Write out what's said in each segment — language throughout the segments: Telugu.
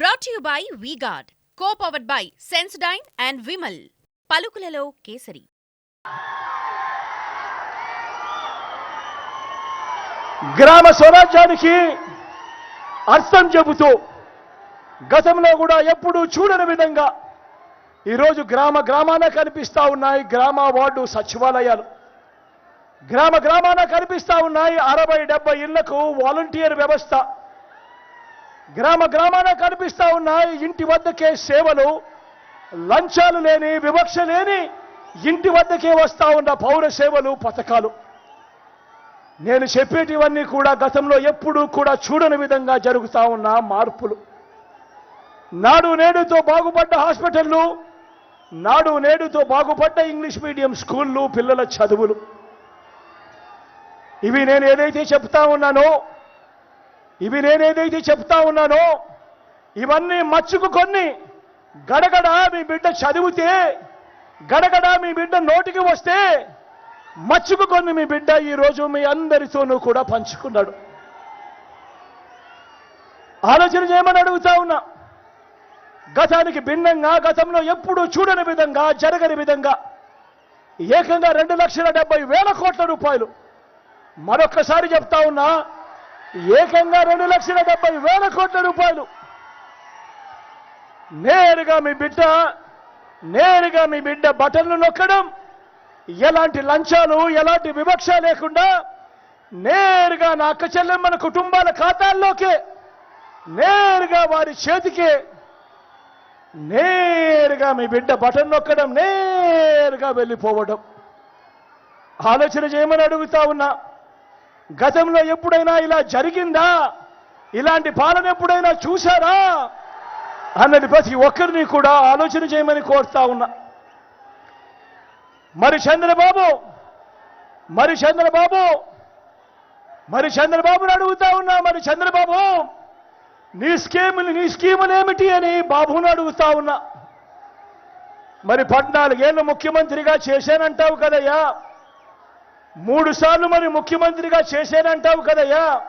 Brought you by V-Guard co-powered by Sensodyne and Vimal పలుకులలో కేసరి. గ్రామ స్వరాజ్యానికి అర్థం చెబుతూ గతంలో కూడా ఎప్పుడూ చూడని విధంగా ఈరోజు గ్రామ గ్రామాన కనిపిస్తా ఉన్నాయి గ్రామ వార్డు సచివాలయాలు. గ్రామ గ్రామాన కనిపిస్తా ఉన్నాయి అరవై డెబ్బై ఇళ్ళకు వాలంటీర్ వ్యవస్థ. గ్రామ గ్రామాన కనిపిస్తా ఉన్నాయి ఇంటి వద్దకే సేవలు లంచాలు లేని వివక్ష లేని ఇంటి వద్దకే వస్తా ఉన్న పౌర సేవలు పథకాలు. నేను చెప్పేటివన్నీ కూడా గతంలో ఎప్పుడూ కూడా చూడని విధంగా జరుగుతా ఉన్న మార్పులు. నాడు నేడుతో బాగుపడ్డ హాస్పిటళ్ళు నాడు నేడుతో బాగుపడ్డ ఇంగ్లీష్ మీడియం స్కూళ్ళు పిల్లల చదువులు. ఇవి నేను ఏదైతే చెప్తా ఉన్నానో ఇవి నేనేదైతే చెప్తా ఉన్నానో? ఇవన్నీ మచ్చుకు కొన్ని. గడగడ మీ బిడ్డ చదివితే గడగడ మీ బిడ్డ నోటికి వస్తే మచ్చుకు కొన్ని మీ బిడ్డ ఈ రోజు మీ అందరితోనూ కూడా పంచుకున్నాడు. ఆలోచన చేయమని అడుగుతా ఉన్నా. గతానికి భిన్నంగా గతంలో ఎప్పుడూ చూడని విధంగా జరగని విధంగా ఏకంగా రెండు లక్షల డెబ్బై వేల కోట్ల రూపాయలు. మరొక్కసారి చెప్తా ఉన్నా ఏకంగా రెండు లక్షల డెబ్బై వేల కోట్ల రూపాయలు? నేరుగా మీ బిడ్డ నేరుగా మీ బిడ్డ బటన్లు నొక్కడం ఎలాంటి లంచాలు ఎలాంటి వివక్ష లేకుండా నేరుగా నా అక్క చెల్లెమ్మల కుటుంబాల ఖాతాల్లోకే నేరుగా వారి చేతికే నేరుగా మీ బిడ్డ బటన్ నొక్కడం నేరుగా వెళ్ళిపోవడం. ఆలోచన చేయమని అడుగుతా ఉన్నా. గతంలో ఎప్పుడైనా ఇలా జరిగిందా? ఇలాంటి పాలన ఎప్పుడైనా చూశారా? అన్నది ప్రతి ఒక్కరిని కూడా ఆలోచన చేయమని కోరుతా ఉన్నా. మరి చంద్రబాబు మరి చంద్రబాబు మరి చంద్రబాబుని అడుగుతా ఉన్నా మరి చంద్రబాబు నీ స్కీములు నీ స్కీములు ఏమిటి అని బాబుని అడుగుతా ఉన్నా. మరి పద్నాలుగేళ్ళు ముఖ్యమంత్రిగా చేశానంటావు కదయ్యా? మూడు సార్లు మరి ముఖ్యమంత్రిగా చేశానంటావు కదయ్యా.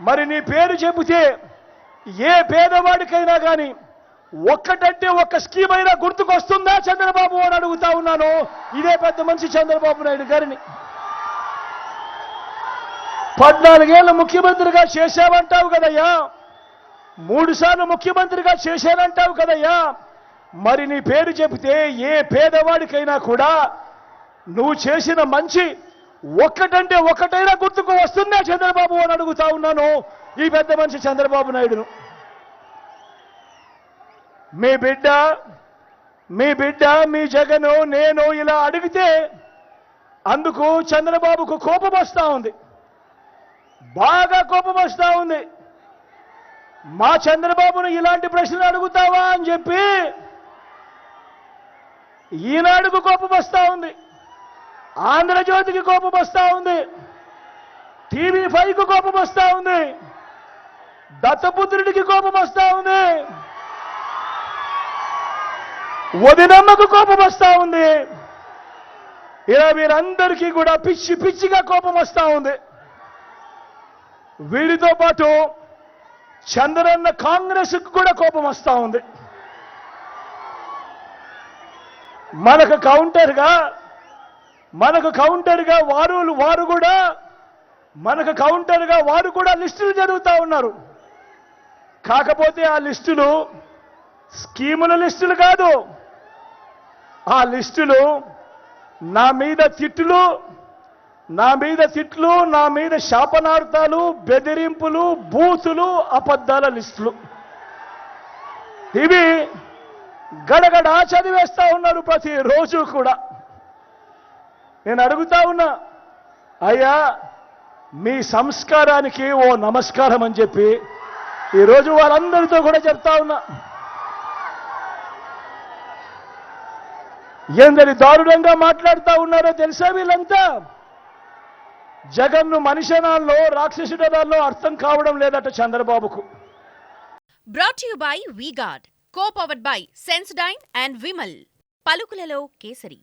మరి నీ పేరు చెబితే ఏ పేదవాడికైనా కానీ ఒక్కటంటే ఒక్క స్కీమ్ అయినా గుర్తుకొస్తుందా చంద్రబాబు అని అడుగుతా ఉన్నాను. ఇదే పెద్ద మనిషి చంద్రబాబు నాయుడు గారిని. పద్నాలుగేళ్ళు ముఖ్యమంత్రిగా చేశావంటావు కదయ్యా. మూడు సార్లు ముఖ్యమంత్రిగా చేశానంటావు కదయ్యా. మరి నీ పేరు చెబితే ఏ పేదవాడికైనా కూడా నువ్వు చేసిన మంచి ఒక్కటంటే ఒక్కటైనా గుర్తుకు వస్తుందా చంద్రబాబు అని అడుగుతా ఉన్నాను. ఈ పెద్ద మనిషి చంద్రబాబు నాయుడును. మీ బిడ్డ మీ బిడ్డ మీ జగను నేను ఇలా అడిగితే అందుకు చంద్రబాబుకు కోపం వస్తూ ఉంది. బాగా కోపం వస్తూ ఉంది. మా చంద్రబాబును ఇలాంటి ప్రశ్నలు అడుగుతావా అని చెప్పి ఈనాడుకు కోపం వస్తూ ఉంది. ఆంధ్రజ్యోతికి కోపం వస్తూ ఉంది. టీవీ ఫైవ్కు కోపం వస్తా ఉంది. దత్తపుత్రుడికి కోపం వస్తూ ఉంది. వదినమ్మకు కోపం వస్తూ ఉంది. ఇలా వీరందరికీ కూడా పిచ్చి పిచ్చిగా కోపం వస్తూ ఉంది. వీరితో పాటు చంద్రన్న కాంగ్రెస్ కూడా కోపం వస్తూ ఉంది. మనకు కౌంటర్గా మనకు కౌంటర్గా వారు వారు కూడా మనకు కౌంటర్గా వారు కూడా లిస్టులు జరుగుతూ ఉన్నారు. కాకపోతే ఆ లిస్టులు స్కీముల లిస్టులు కాదు. ఆ లిస్టులు నా మీద తిట్లు నా మీద తిట్లు నా మీద శాపనార్థాలు బెదిరింపులు బూతులు అబద్ధాల లిస్టులు. ఇవి గడగడ చదివేస్తూ ఉన్నారు ప్రతిరోజు కూడా. నేను అడుగుతా ఉన్నా అయ్యా మీ సంస్కారానికి ఓ నమస్కారం అని చెప్పి ఈరోజు వారందరితో కూడా చెప్తా ఉన్నా. ఎందరి దారుణంగా మాట్లాడుతూ ఉన్నారో తెలుసా వీళ్ళంతా? జగన్ను మనిషనాల్లో రాక్షసుడనాల్లో అర్థం కావడం లేదట చంద్రబాబుకు. Brought you by V-Guard co-powered by Sensodyne and Vimal పలుకులలో kesari.